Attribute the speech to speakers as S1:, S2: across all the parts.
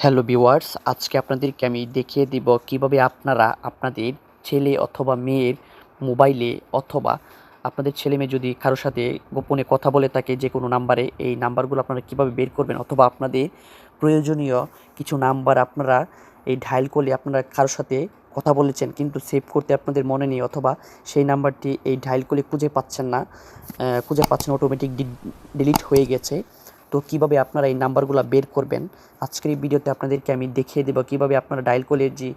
S1: Hello viewers, আজকে আপনাদেরকে আমি দেখিয়ে দিব কীভাবে আপনারা আপনাদের ছেলে অথবা মেয়ের মোবাইলে অথবা আপনাদের ছেলে মেয়ে যদি কারোর সাথে গোপনে কথা বলে থাকে যে কোনো নাম্বারে, এই নাম্বারগুলো আপনারা কীভাবে বের করবেন অথবা আপনাদের প্রয়োজনীয় কিছু নাম্বার আপনারা এই ডায়াল করলে আপনারা কারোর সাথে কথা বলেছেন কিন্তু সেভ করতে আপনাদের মনে নেই অথবা সেই নাম্বারটি এই ডায়াল করলে খুঁজে পাচ্ছেন না খুঁজে পাচ্ছেন অটোমেটিক ডিলিট হয়ে গেছে। তো কীভাবে আপনারা এই নাম্বারগুলো বের করবেন? আজকের এই ভিডিওতে আপনাদেরকে আমি দেখিয়ে দেবো কীভাবে আপনারা ডায়াল কলের যে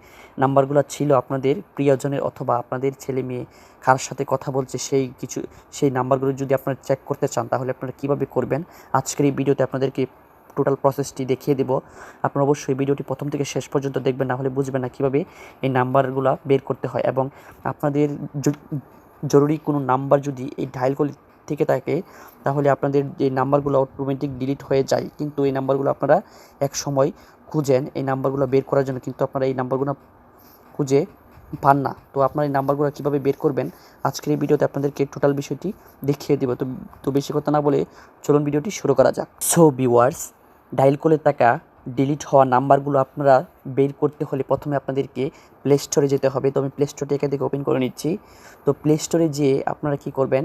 S1: নাম্বারগুলো ছিল আপনাদের প্রিয়জনের অথবা আপনাদের ছেলে মেয়ে কার সাথে কথা বলছে সেই কিছু, সেই নাম্বারগুলো যদি আপনারা চেক করতে চান, তাহলে আপনারা কীভাবে করবেন? আজকের এই ভিডিওতে আপনাদেরকে টোটাল প্রসেসটি দেখিয়ে দেবো। আপনারা অবশ্যই ভিডিওটি প্রথম থেকে শেষ পর্যন্ত দেখবেন, না হলে বুঝবেন না কীভাবে এই নাম্বারগুলো বের করতে হয়। এবং আপনাদের জরুরি কোনো নাম্বার যদি এই ডায়াল কল থেকে থাকে, তাহলে আপনাদের যে নাম্বারগুলো অটোমেটিক ডিলিট হয়ে যায়, কিন্তু এই নাম্বারগুলো আপনারা এক সময় খুঁজেন। এই নাম্বারগুলো বের করার জন্য কিন্তু আপনারা এই নাম্বারগুলো খুঁজে পান না। তো আপনারা এই নাম্বারগুলো কীভাবে বের করবেন, আজকের এই ভিডিওতে আপনাদেরকে টোটাল বিষয়টি দেখিয়ে দেবো। তো তো বেশি কথা না বলে চলুন ভিডিওটি শুরু করা যাক। সো ভিউয়ার্স ডায়াল করে থাকা ডিলিট হওয়া নাম্বারগুলো আপনারা বের করতে হলে প্রথমে আপনাদেরকে প্লে স্টোরে যেতে হবে। তো আমি প্লে স্টোরটি এখান থেকে ওপেন করে নিচ্ছি। তো প্লে স্টোরে যেয়ে আপনারা কি করবেন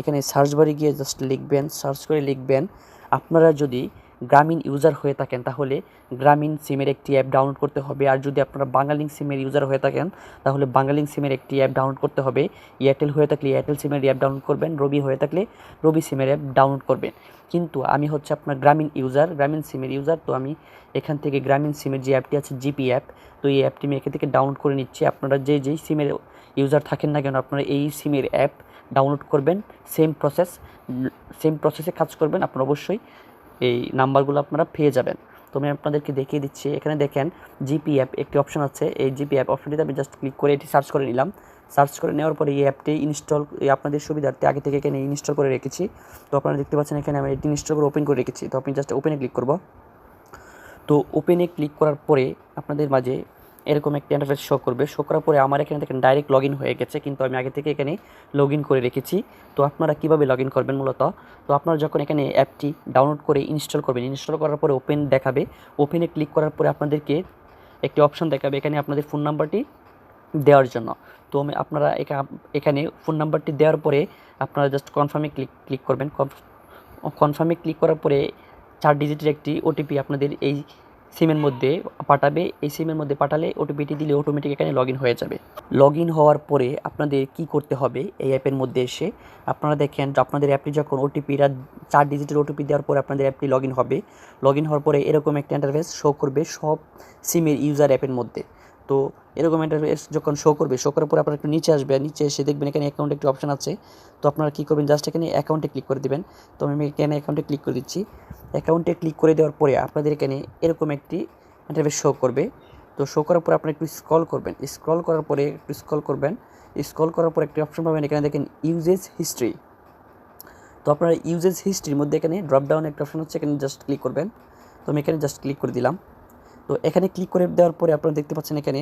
S1: এখানে সার্চ বারে গিয়ে জাস্ট লিখবেন সার্চ করে লিখবেন। আপনারা যদি গ্রামীণ ইউজার হয়ে থাকেন, তাহলে গ্রামীণ সিমের একটি অ্যাপ ডাউনলোড করতে হবে। আর যদি আপনারা বাঙালিং সিমের ইউজার হয়ে থাকেন, তাহলে বাঙালিং সিমের একটি অ্যাপ ডাউনলোড করতে হবে। এয়ারটেল হয়ে থাকলে এয়ারটেল সিমের অ্যাপ ডাউনলোড করবেন রবি হয়ে থাকলে রবি সিমের অ্যাপ ডাউনলোড করবেন। কিন্তু আমি হচ্ছে আপনার গ্রামীণ ইউজার গ্রামীণ সিমের ইউজার তো আমি এখান থেকে গ্রামীণ সিমের যে অ্যাপটি আছে জিপি অ্যাপ তো এই অ্যাপটি আমি এখান থেকে ডাউনলোড করে নিচ্ছি। আপনারা যে যেই সিমের ইউজার থাকেন না কেন, আপনারা এই সিমের অ্যাপ ডাউনলোড করবেন সেম প্রসেস সেম প্রসেসে কাজ করবেন, আপনারা অবশ্যই এই নাম্বারগুলো আপনারা পেয়ে যাবেন। তো আমি আপনাদেরকে দেখিয়ে দিচ্ছি, এখানে দেখেন জিপি অ্যাপ একটি অপশন আছে। এই জিপি অ্যাপ অপশনটিতে আমি জাস্ট ক্লিক করে এটি সার্চ করে নিলাম। সার্চ করে নেওয়ার পরে এই অ্যাপটি ইনস্টল আপনাদের সুবিধার্থে আগে থেকে এখানে ইনস্টল করে রেখেছি। তো আপনারা দেখতে পাচ্ছেন এখানে আমি এটি ইনস্টল করে ওপেন করে রেখেছি। তো আপনি জাস্ট ওপেনে ক্লিক করব। তো ওপেনে ক্লিক করার পরে আপনাদের মাঝে এরকম একটা ইন্টারফেস শো করবে। শো করার পরে আমার এখানে দেখেন ডাইরেক্ট লগ হয়ে গেছে, কিন্তু আমি আগে থেকে এখানে লগ করে রেখেছি। তো আপনারা কীভাবে লগ করবেন মূলত? তো আপনারা যখন এখানে অ্যাপটি ডাউনলোড করে ইনস্টল করবেন ইনস্টল করার পরে ওপেন দেখাবে। ওপেনে ক্লিক করার পরে আপনাদেরকে একটি অপশন দেখাবে, এখানে আপনাদের ফোন নাম্বারটি দেওয়ার জন্য। তো আপনারা এখানে ফোন নাম্বারটি দেওয়ার পরে আপনারা জাস্ট কনফার্মে ক্লিক ক্লিক করবেন। কনফার্মে ক্লিক করার পরে চার ডিজিটের একটি ওটিপি আপনাদের এই সিমের মধ্যে পাঠাবে, এই সিমের মধ্যে পাঠালে ওটিপিটি দিলে অটোমেটিক এখানে লগ হয়ে যাবে। লগ হওয়ার পরে আপনাদের কি করতে হবে? এই অ্যাপের মধ্যে এসে আপনারা দেখেন আপনাদের অ্যাপটি যখন ওটিপিরা চার ডিজিটের ওটিপি দেওয়ার পরে আপনাদের অ্যাপটি লগ হবে। লগ হওয়ার পরে এরকম একটা ইন্টারভেস শো করবে সব সিমের ইউজার অ্যাপের মধ্যে। তো এরকম ইন্টারফেস যখন শো করবে শো করার পরে আপনারা একটু নিচে আসবে নিচে এসে দেখবেন এখানে অ্যাকাউন্ট একটি অপশান আছে। তো আপনারা কী করবেন জাস্ট এখানে অ্যাকাউন্টে ক্লিক করে দেবেন। তো আমি এখানে অ্যাকাউন্টে ক্লিক করে দিচ্ছি। অ্যাকাউন্টে ক্লিক করে দেওয়ার পরে আপনাদের এখানে এরকম একটি ইন্টারফেস শো করবে। তো শো করার পরে আপনারা একটু স্ক্রল করবেন। স্ক্রল করার পরে একটু স্ক্রল করবেন। স্ক্রল করার পরে একটি অপশন পাবেন, এখানে দেখেন ইউজেস হিস্ট্রি তো আপনারা ইউজেস হিস্ট্রির মধ্যে এখানে ড্রপডাউন একটা অপশন হচ্ছে, এখানে জাস্ট ক্লিক করবেন। তো আমি এখানে জাস্ট ক্লিক করে দিলাম। তো এখানে ক্লিক করে দেওয়ার পরে আপনারা দেখতে পাচ্ছেন এখানে,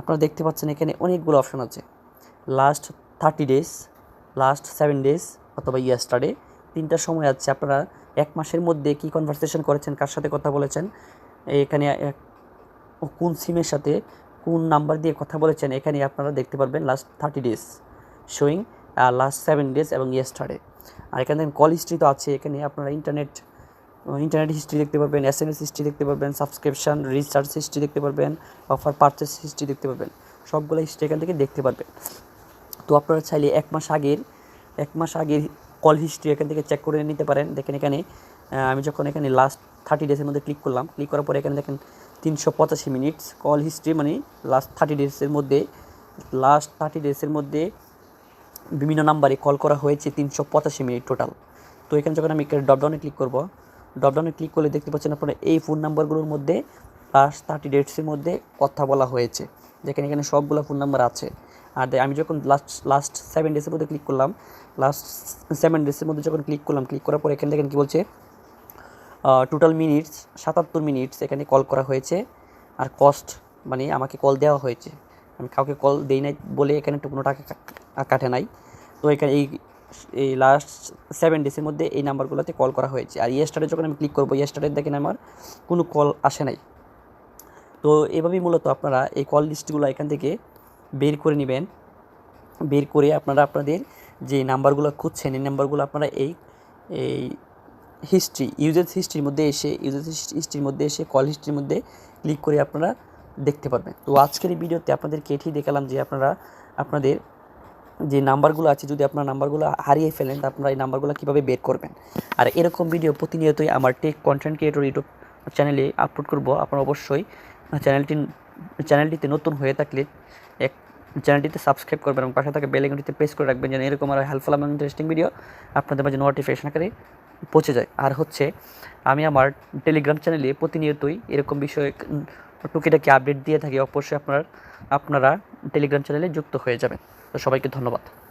S1: আপনারা দেখতে পাচ্ছেন এখানে অনেকগুলো অপশন আছে। Last thirty days last seven days অথবা ইয়াস্টারডে তিনটা সময় আছে। আপনারা এক মাসের মধ্যে কী কনভারসেশন করেছেন, কার সাথে কথা বলেছেন, এখানে কোন সিমের সাথে কোন নাম্বার দিয়ে কথা বলেছেন, এখানে আপনারা দেখতে পারবেন last thirty days showing last seven days এবং ইয়েস্টারডে আর এখানে কল হিস্ট্রি তো আছে, এখানে আপনারা ইন্টারনেট ইন্টারনেট হিস্ট্রি দেখতে পারবেন এস এম এস হিস্ট্রি দেখতে পারবেন সাবস্ক্রিপশন রিচার্জ হিস্ট্রি দেখতে পারবেন অফার পারচেস হিস্ট্রি দেখতে পারবেন, সবগুলো হিস্ট্রি এখান থেকে দেখতে পারবেন। তো আপনারা চাইলে এক মাস আগের, এক মাস আগের কল হিস্ট্রি এখান থেকে চেক করে নিতে পারেন। দেখেন এখানে আমি যখন এখানে লাস্ট থার্টি ডেজের মধ্যে ক্লিক করলাম ক্লিক করার পরে এখানে দেখেন তিনশো পঁচাশি মিনিটস কল হিস্ট্রি মানে লাস্ট থার্টি ডেজের মধ্যে লাস্ট থার্টি ডেজের মধ্যে বিভিন্ন নাম্বারে কল করা হয়েছে তিনশো পঁচাশি মিনিট টোটাল তো এখানে যখন আমি ডপডাউনে ক্লিক করব ডপডাউনে ক্লিক করলে দেখতে পাচ্ছেন আপনারা এই ফোন নাম্বারগুলোর মধ্যে লাস্ট থার্টি ডেটসের মধ্যে কথা বলা হয়েছে। যেখানে এখানে সবগুলো ফোন নাম্বার আছে। আর আমি যখন লাস্ট লাস্ট সেভেন ডেসের মধ্যে ক্লিক করলাম লাস্ট সেভেন ডেসের মধ্যে যখন ক্লিক করলাম ক্লিক করার পর এখানে দেখেন কী বলছে? টোটাল মিনিটস সাতাত্তর মিনিটস এখানে কল করা হয়েছে। আর কস্ট মানে আমাকে কল দেওয়া হয়েছে। আমি কাউকে কল দেই নাই বলে এখানে কোনো টাকা কাটে নাই। তো এখানে এই এই লাস্ট সেভেন ডেসের মধ্যে এই নাম্বারগুলোতে কল করা হয়েছে। আর ইয়েস্টারে যখন আমি ক্লিক করব ইয়েস্টারে দেখেন আমার কোনো কল আসে নাই। তো এভাবেই মূলত আপনারা এই কল লিস্টগুলো এখান থেকে বের করে নেবেন। বের করে আপনারা আপনাদের যে নাম্বারগুলো খুঁজছেন, এই নাম্বারগুলো আপনারা এই এই হিস্ট্রি ইউজেস হিস্ট্রির মধ্যে এসে ইউজেস হিস্ট্রির মধ্যে এসে কল হিস্ট্রির মধ্যে ক্লিক করে আপনারা দেখতে পারবেন। তো আজকের এই ভিডিওতে আপনাদেরকে এটি দেখালাম যে আপনারা, আপনাদের যে নাম্বারগুলো আছে, যদি আপনার নাম্বারগুলো হারিয়ে ফেলেন আপনারা এই নাম্বারগুলো কীভাবে বের করবেন? আর এরকম ভিডিও প্রতিনিয়তই আমার টেক কন্টেন্ট ক্রিয়েটর ইউটিউব চ্যানেলে আপলোড করব। আপনারা অবশ্যই চ্যানেলটি চ্যানেলটিতে নতুন হয়ে থাকলে এক চ্যানেলটিতে সাবস্ক্রাইব করবেন এবং পাশে থাকা বেল আইকনটিতে প্রেস করে রাখবেন যেন এরকম আরও হেল্পফুল এবং ইন্টারেস্টিং ভিডিও আপনাদের মাঝে নোটিফিকেশন আকারে পৌঁছে যায়। আর হচ্ছে, আমি আমার টেলিগ্রাম চ্যানেলে প্রতিনিয়তই এরকম বিষয়ে টুকিটাকি আপডেট দিয়ে থাকি। অবশ্যই আপনার, আপনারা টেলিগ্রাম চ্যানেলে যুক্ত হয়ে যাবেন। সবাইকে ধন্যবাদ।